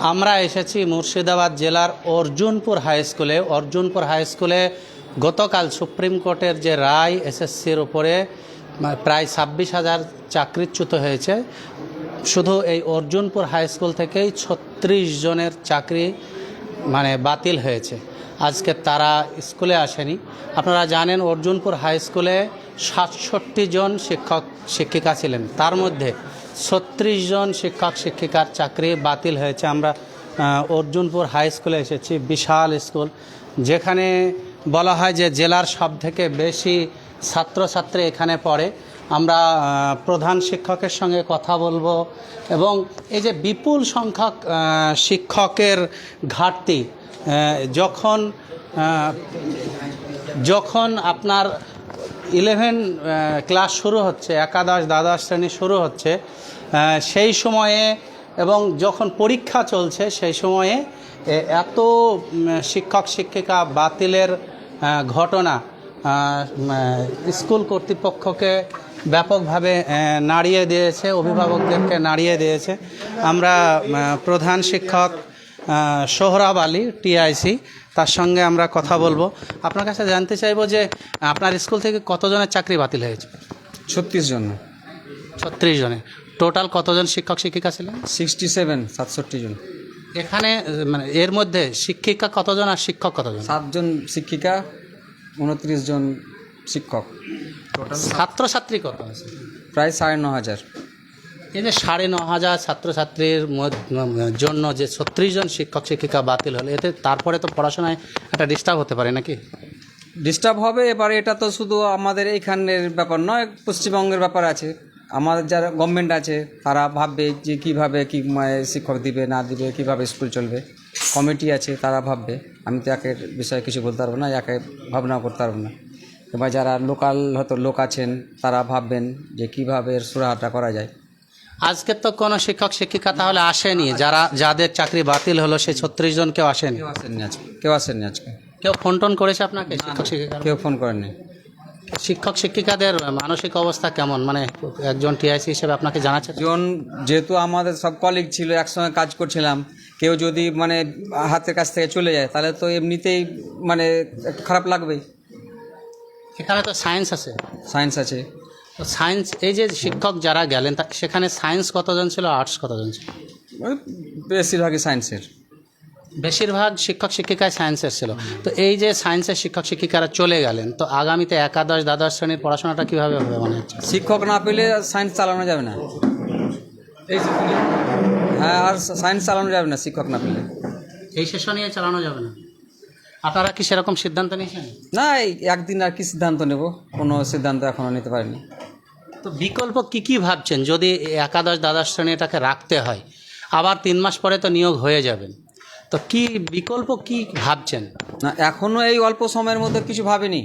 আমরা এসেছি মুর্শিদাবাদ জেলার অর্জুনপুর হাই স্কুলে। অর্জুনপুর হাই স্কুলে গতকাল সুপ্রিম কোর্টের যে রায় এসএসসির উপরে প্রায় ছাব্বিশ হাজার চাকরিচ্যুত হয়েছে। শুধু এই অর্জুনপুর হাই স্কুল থেকেই ছত্রিশ জনের চাকরি মানে বাতিল হয়েছে। আজকে তারা স্কুলে আসেনি। আপনারা জানেন অর্জুনপুর হাই স্কুলে সাতষট্টি জন শিক্ষক, শিক্ষিকা ছিলেন। তার মধ্যে ছত্রিশ জন শিক্ষক, শিক্ষিকার চাকরি বাতিল হয়েছে। আমরা অর্জুনপুর হাই স্কুলে এসেছি, বিশাল স্কুল, যেখানে বলা হয় যে জেলার সব থেকে বেশি ছাত্রছাত্রী এখানে পড়ে। আমরা প্রধান শিক্ষকের সঙ্গে কথা বলব এবং এই যে বিপুল সংখ্যক শিক্ষকের ঘাটতি যখন যখন আপনার ইলেভেন ক্লাস শুরু হচ্ছে, একাদশ, দ্বাদশ শ্রেণি শুরু হচ্ছে। সেই সময়ে এবং যখন পরীক্ষা চলছে, সেই সময়ে এত শিক্ষক, শিক্ষিকা বাতিলের ঘটনা স্কুল কর্তৃপক্ষকে ব্যাপকভাবে নাড়িয়ে দিয়েছে, অভিভাবকদেরকে নাড়িয়ে দিয়েছে। আমরা প্রধান শিক্ষক সোহরাব আলী, টিআইসি তার সঙ্গে আমরা কথা বলব। আপনার কাছে জানতে চাইব যে আপনার স্কুল থেকে কতজনের চাকরি বাতিল হয়েছে? ছত্রিশ জন। ছত্রিশ জনের। টোটাল কতজন শিক্ষক শিক্ষিকা ছিলেন? সিক্সটি সেভেন সাতষট্টি জন। এখানে মানে এর মধ্যে শিক্ষিকা কতজন আর শিক্ষক কতজন? সাতজন শিক্ষিকা উনত্রিশ জন শিক্ষক। ছাত্রছাত্রী কত আছে? প্রায় সাড়ে ন হাজার। যে সাড়ে ন হাজার ছাত্রছাত্রীর জন্য যে ছত্রিশ জন শিক্ষক, শিক্ষিকা বাতিল হলো, এতে তারপরে তো পড়াশোনায় একটা ডিস্টার্ব হতে পারে নাকি? ডিস্টার্ব হবে, এবার এটা তো শুধু আমাদের এইখানের ব্যাপার নয়, পশ্চিমবঙ্গের ব্যাপার আছে। আমাদের যারা গভর্নমেন্ট আছে, তারা ভাববে যে কীভাবে কি শিক্ষক দিবে, না দিবে, কীভাবে স্কুল চলবে। কমিটি আছে, তারা ভাববে। আমি তো একের বিষয়ে কিছু বলতে পারব না, একে ভাবনা করতে পারব না। এবার যারা লোকাল হয়তো লোক আছেন, তারা ভাববেন যে কীভাবে সুরাহাটা করা যায়। আজকে তো কোনো শিক্ষক শিক্ষিকা তাহলে আসেনি। যারা যাদের চাকরি বাতিল হলো সেই ছত্রিশ জন কেউ আসেনি। কেউ আসেননি আজকে। কেউ আসেননি আজকে। কেউ ফোন টোন করেছে আপনাকে শিক্ষক শিক্ষিকা কেউ ফোন করেনি শিক্ষক শিক্ষিকাদের মানসিক অবস্থা কেমন? মানে একজন টিআইসি হিসেবে আপনাকে জানাচ্ছে? জন যেহেতু আমাদের সব কলিগ ছিল একসঙ্গে কাজ করছিলাম কেউ যদি মানে হাতের কাছ থেকে চলে যায় তাহলে তো এমনিতেই মানে খারাপ লাগবেই। এখানে তো সায়েন্স আছে। সায়েন্স আছে। সায়েন্স এই যে শিক্ষক যারা গেলেন তা সেখানে সায়েন্স কতজন ছিল আর্টস কতজন ছিল? বেশিরভাগই সায়েন্সের। বেশিরভাগ শিক্ষক শিক্ষিকায় সায়েন্সের ছিল। তো এই যে সায়েন্সের শিক্ষক শিক্ষিকারা চলে গেলেন তো আগামীতে একাদশ দ্বাদশ শ্রেণির পড়াশোনাটা কীভাবে হবে মনে হচ্ছে? শিক্ষক না পেলে সায়েন্স চালানো যাবে না। হ্যাঁ আর সায়েন্স চালানো যাবে না শিক্ষক না পেলে। এই সেশনে চালানো যাবে না। আপনারা কি সেরকম সিদ্ধান্ত নিয়েছেন? না এই একদিন আর কি সিদ্ধান্ত নেব? কোনো সিদ্ধান্ত এখনও নিতে পারিনি। তো বিকল্প কি কি ভাবছেন? যদি একাদশ দ্বাদশ শ্রেণি এটাকে রাখতে হয়, আবার তিন মাস পরে তো নিয়োগ হয়ে যাবেন তো কি বিকল্প কি ভাবছেন? না এখনও এই অল্প সময়ের মধ্যে কিছু ভাবেনি।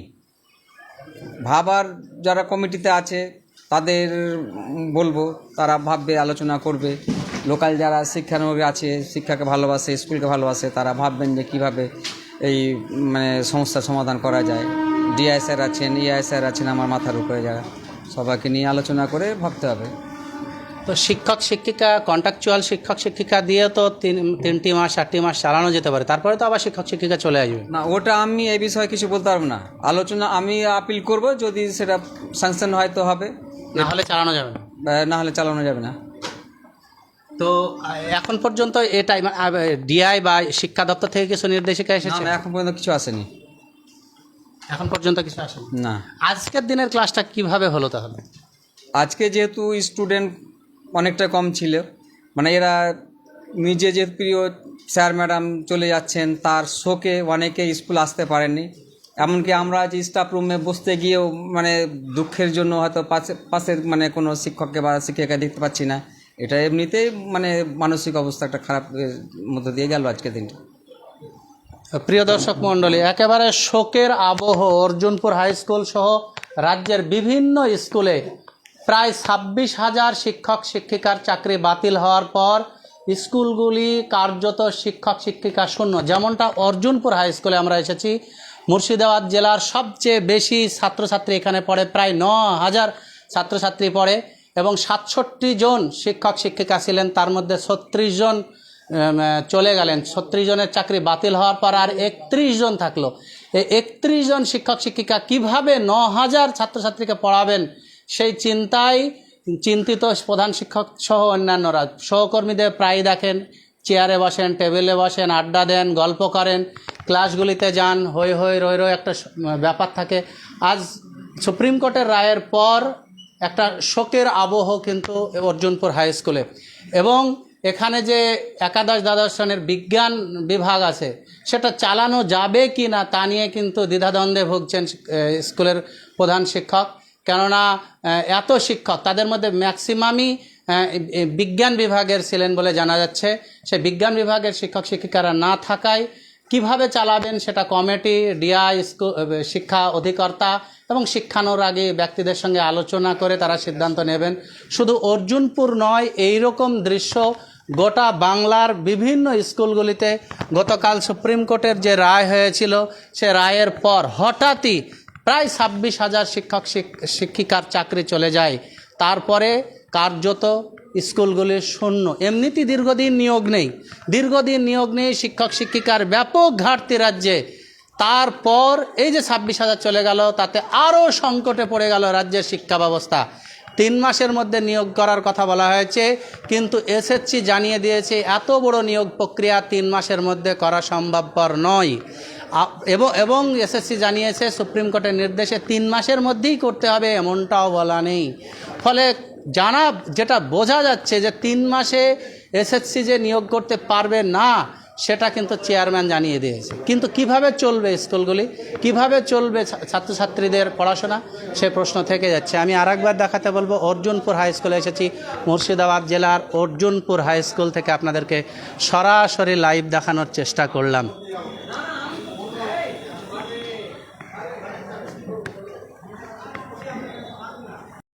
ভাবার যারা কমিটিতে আছে, তাদের বলব, তারা ভাববে, আলোচনা করবে। লোকাল যারা শিক্ষানবিক আছে, শিক্ষাকে ভালোবাসে, স্কুলকে ভালোবাসে, তারা ভাববেন যে কীভাবে এই মানে সমস্যার সমাধান করা যায়। ডিআই স্যার আছেন ইআই স্যার আছেন, আমার মাথার উপরে যারা। সবাইকে নিয়ে আলোচনা করে ভাবতে হবে। তো শিক্ষক শিক্ষিকা কন্ট্রাকচুয়াল শিক্ষক শিক্ষিকা দিয়ে তো তিন তিনটি মাস চারটি মাস চালানো যেতে পারে। তারপরে তো আবার শিক্ষক শিক্ষিকা চলে আসবে। না ওটা আমি এই বিষয়ে কিছু বলতে পারব না। আলোচনা আমি আপিল করব যদি সেটা স্যাংশন হয় তো হবে। না হলে চালানো যাবে না। না হলে চালানো যাবে না। তো এখন পর্যন্ত এটাই ডিআই বা শিক্ষা দপ্তর থেকে কিছু নির্দেশিকা এসেছে? না এখন পর্যন্ত কিছু আসেনি। এখন পর্যন্ত কিছু আসেনি। না। আজকের দিনের ক্লাসটা কীভাবে হলো তাহলে? আজকে যেহেতু স্টুডেন্ট অনেকটা কম ছিল মানে এরা নিজে যে প্রিয় স্যার ম্যাডাম চলে যাচ্ছেন তার শোকে অনেকে স্কুল আসতে পারেননি। এমনকি আমরা যে স্টাফ রুমে বসতে গিয়েও মানে দুঃখের জন্য হয়তো পাশে পাশের মানে কোনো শিক্ষককে বা শিক্ষিকা দেখতে পাচ্ছি না। এটা এমনিতেই মানে মানসিক অবস্থা একটা খারাপ মধ্যে দিয়ে গেল আজকের দিনটা। প্রিয় দর্শক মণ্ডলী, একেবারে শোকের আবহ অর্জুনপুর হাই স্কুল সহ রাজ্যের বিভিন্ন স্কুলে প্রায় ছাব্বিশ হাজার শিক্ষক, শিক্ষিকার চাকরি বাতিল হওয়ার পর স্কুলগুলি কার্যত শিক্ষক, শিক্ষিকা শূন্য। যেমনটা অর্জুনপুর হাই স্কুলে আমরা এসেছি, মুর্শিদাবাদ জেলার সবচেয়ে বেশি ছাত্রছাত্রী এখানে পড়ে, প্রায় ন হাজার ছাত্রছাত্রী পড়ে এবং সাতষট্টি জন শিক্ষক, শিক্ষিকা ছিলেন, তার মধ্যে ছত্রিশ জন চলে গেলেন। ছত্রিশ জনের চাকরি বাতিল হওয়ার পর আর একত্রিশ জন থাকল। এই একত্রিশ জন শিক্ষক, শিক্ষিকা কীভাবে ন হাজার ছাত্রছাত্রীকে পড়াবেন সেই চিন্তায় চিন্তিত প্রধান শিক্ষক সহ অন্যান্যরা। সহকর্মীদের প্রায় দেখেন, চেয়ারে বসেন, টেবিলে বসেন, আড্ডা দেন, গল্প করেন, ক্লাসগুলিতে যান হই হই রই রই একটা ব্যাপার থাকে। আজ সুপ্রিম কোর্টের রায়ের পর একটা শোকের আবহ কিন্তু অর্জুনপুর হাই স্কুলে। এবং এখানে যে একাদশ দ্বাদশ শ্রেণির বিজ্ঞান বিভাগ আছে, সেটা চালানো যাবে কি না তা নিয়ে কিন্তু দ্বিধাদ্বন্দ্বে ভুগছেন স্কুলের প্রধান শিক্ষক। কেননা এত শিক্ষক, তাদের মধ্যে ম্যাক্সিমামই বিজ্ঞান বিভাগের ছিলেন বলে জানা যাচ্ছে। সে বিজ্ঞান বিভাগের শিক্ষক, শিক্ষিকারা না থাকায় কীভাবে চালাবেন সেটা কমিটি, ডিআই স্কুল শিক্ষা অধিকর্তা এবং শিক্ষানুরাগী ব্যক্তিদের সঙ্গে আলোচনা করে তারা সিদ্ধান্ত নেবেন। শুধু অর্জুনপুর নয় এই রকম দৃশ্য গোটা বাংলার বিভিন্ন স্কুলগুলিতে গতকাল সুপ্রিম কোর্টের যে রায় হয়েছিল, সে রায়ের পর হঠাৎই প্রায় ছাব্বিশ হাজার শিক্ষক শিক- শিক্ষিকার চাকরি চলে যায়। তারপরে কার্যত স্কুলগুলি শূন্য। এমনিতেই দীর্ঘদিন নিয়োগ নেই। দীর্ঘদিন নিয়োগ নেই শিক্ষক শিক্ষিকার ব্যাপক ঘাটতি রাজ্যে। তারপর এই যে ছাব্বিশ হাজার চলে গেল, তাতে আরও সংকটে পড়ে গেল রাজ্যের শিক্ষা ব্যবস্থা। তিন মাসের মধ্যে নিয়োগ করার কথা বলা হয়েছে, কিন্তু এসএসসি জানিয়ে দিয়েছে এত বড় নিয়োগ প্রক্রিয়া তিন মাসের মধ্যে করা সম্ভবপর নয়। এবং এবং এসএসসি জানিয়েছে সুপ্রিম কোর্টের নির্দেশে তিন মাসের মধ্যেই করতে হবে এমনটাও বলা নেই। ফলে জানা, যেটা বোঝা যাচ্ছে যে তিন মাসে এসএসসি যে নিয়োগ করতে পারবে না সেটা কিন্তু চেয়ারম্যান জানিয়ে দিয়েছে। কিন্তু কীভাবে চলবে স্কুলগুলি? কীভাবে চলবে ছাত্রছাত্রীদের পড়াশোনা? সে প্রশ্ন থেকে যাচ্ছে। আমি আরেকবার দেখাতে বলব, অর্জুনপুর হাই স্কুলে এসেছি। মুর্শিদাবাদ জেলার অর্জুনপুর হাই স্কুল থেকে আপনাদেরকে সরাসরি লাইভ দেখানোর চেষ্টা করলাম।